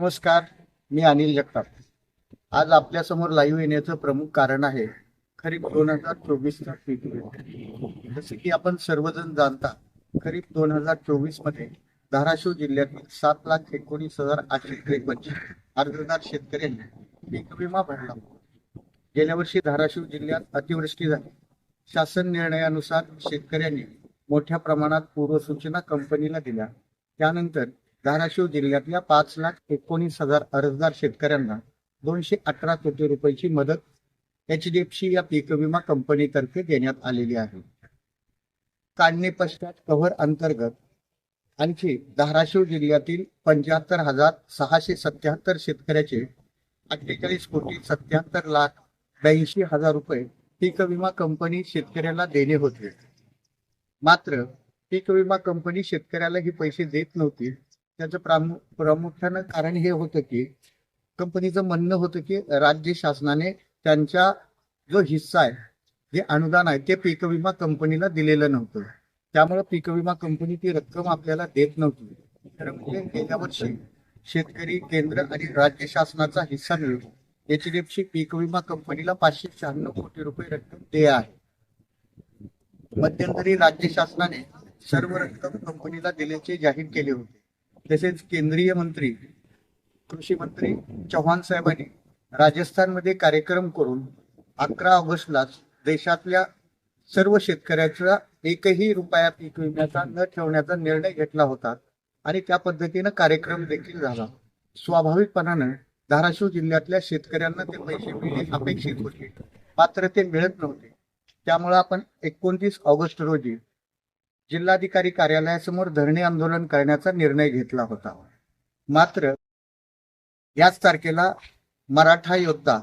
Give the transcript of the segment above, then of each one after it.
नमस्कार मी अनिल जगताप. आज आपल्यासमोर लाईव्ह येण्याचं प्रमुख कारण आहे खरीप दोन हजार चोवीसचा पीक विमा जसे की आपण सर्वजण जाणता खरीप दोन हजार चोवीसमध्ये धाराशिव जिल्ह्यातील सात लाख एकोणीस हजार आठशे त्रेपन्न अर्जदार शेतकऱ्यांनी पीक विमा भरला. गेल्या वर्षी धाराशिव जिल्ह्यात अतिवृष्टी झाली. शासन निर्णयानुसार शेतकऱ्यांनी मोठ्या प्रमाणात पूर्वसूचना कंपनीला दिल्या. त्यानंतर धाराशिव जिल्ह्यातल्या पाच लाख एकोणीस हजार अर्जदार शेतकऱ्यांना दोनशे अठरा कोटी रुपयाची मदत एच डी एफ सी या पीक विमा कंपनीतर्फे देण्यात आलेली आहे. काढणी पश्चात कव्हर अंतर्गत आणखी धाराशिव जिल्ह्यातील पंच्याहत्तर हजार सहाशे सत्याहत्तर शेतकऱ्याचे अठ्ठेचाळीस कोटी सत्याहत्तर लाख ब्याऐंशी हजार रुपये पीक विमा कंपनी शेतकऱ्याला देणे होते. मात्र पीक विमा कंपनी शेतकऱ्याला ही पैसे देत नव्हती. त्याचं प्रामु प्रामुख्यानं कारण हे होतं की कंपनीचं म्हणणं होतं की राज्य शासनाने त्यांच्या जो हिस्सा आहे जे अनुदान आहे ते पीक विमा कंपनीला दिलेलं नव्हतं. त्यामुळे पीक विमा कंपनी ती रक्कम आपल्याला देत नव्हती. तर म्हणजे गेल्या वर्षी शेतकरी केंद्र आणि राज्य शासनाचा हिस्सा मिळून एच डी एफ सी पीक विमा कंपनीला पाचशे शहाण्णव कोटी रुपये रक्कम देय आहे. मध्यंतरी राज्य शासनाने सर्व रक्कम कंपनीला दिल्याचे जाहीर केले होते. तसेच केंद्रीय मंत्री कृषी मंत्री चव्हाण साहेबांनी राजस्थानमध्ये कार्यक्रम करून अकरा ऑगस्टलाच देशातल्या सर्व शेतकऱ्याचा एकही रुपया पीक विम्याचा न ठेवण्याचा निर्णय घेतला होता आणि त्या पद्धतीनं कार्यक्रम देखील झाला. स्वाभाविकपणानं धाराशिव जिल्ह्यातल्या शेतकऱ्यांना ते पैसे मिळणे अपेक्षित होते. मात्र ते मिळत नव्हते. त्यामुळे आपण एकोणतीस ऑगस्ट रोजी जिल्हाधिकारी कार्यालयासमोर धरणे आंदोलन करण्याचा निर्णय घेतला होता. मात्र याच तारखेला मराठा योद्धा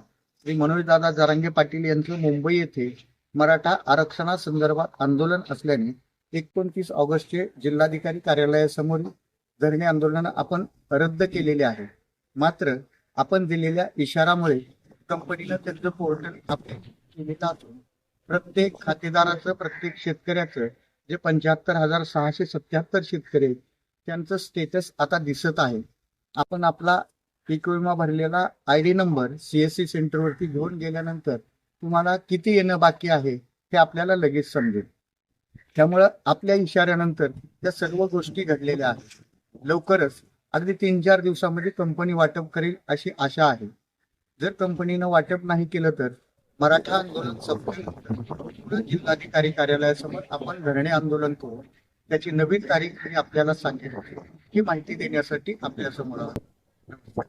श्री मनोजदादा जारंगे पाटील यांचे मुंबई येथे मराठा आरक्षणासंदर्भात आंदोलन असल्याने एकोणतीस ऑगस्टचे जिल्हाधिकारी कार्यालयासमोर धरणे आंदोलन आपण रद्द केलेले आहे. मात्र आपण दिलेल्या इशारामुळे कंपनीला त्यांचं पोर्टल अपडेट केलेलं असून प्रत्येक खातेदाराचं प्रत्येक शेतकऱ्याचं जे पंच्याहत्तर हजार सहाशे सत्याहत्तर शेतकरी आहेत त्यांचं स्टेटस आता दिसत आहे. आपण आपला पीक विमा भरलेला I D number C S C सेंटरवरती घेऊन गेल्यानंतर तुम्हाला किती येणं बाकी आहे हे आपल्याला लगेच समजेल. त्यामुळं आपल्या इशाऱ्यानंतर त्या सर्व गोष्टी घडलेल्या आहेत. लवकरच अगदी तीन चार दिवसामध्ये कंपनी वाटप करेल अशी आशा आहे. जर कंपनीनं वाटप नाही केलं तर मराठा आंदोलन संपलं. जिल्हाधिकारी कार्यालयासमोर आपण धरणे आंदोलन करू. त्याची नवीन तारीख मी आपल्याला सांगेल ही माहिती देण्यासाठी आपल्यासमोर नमस्कार.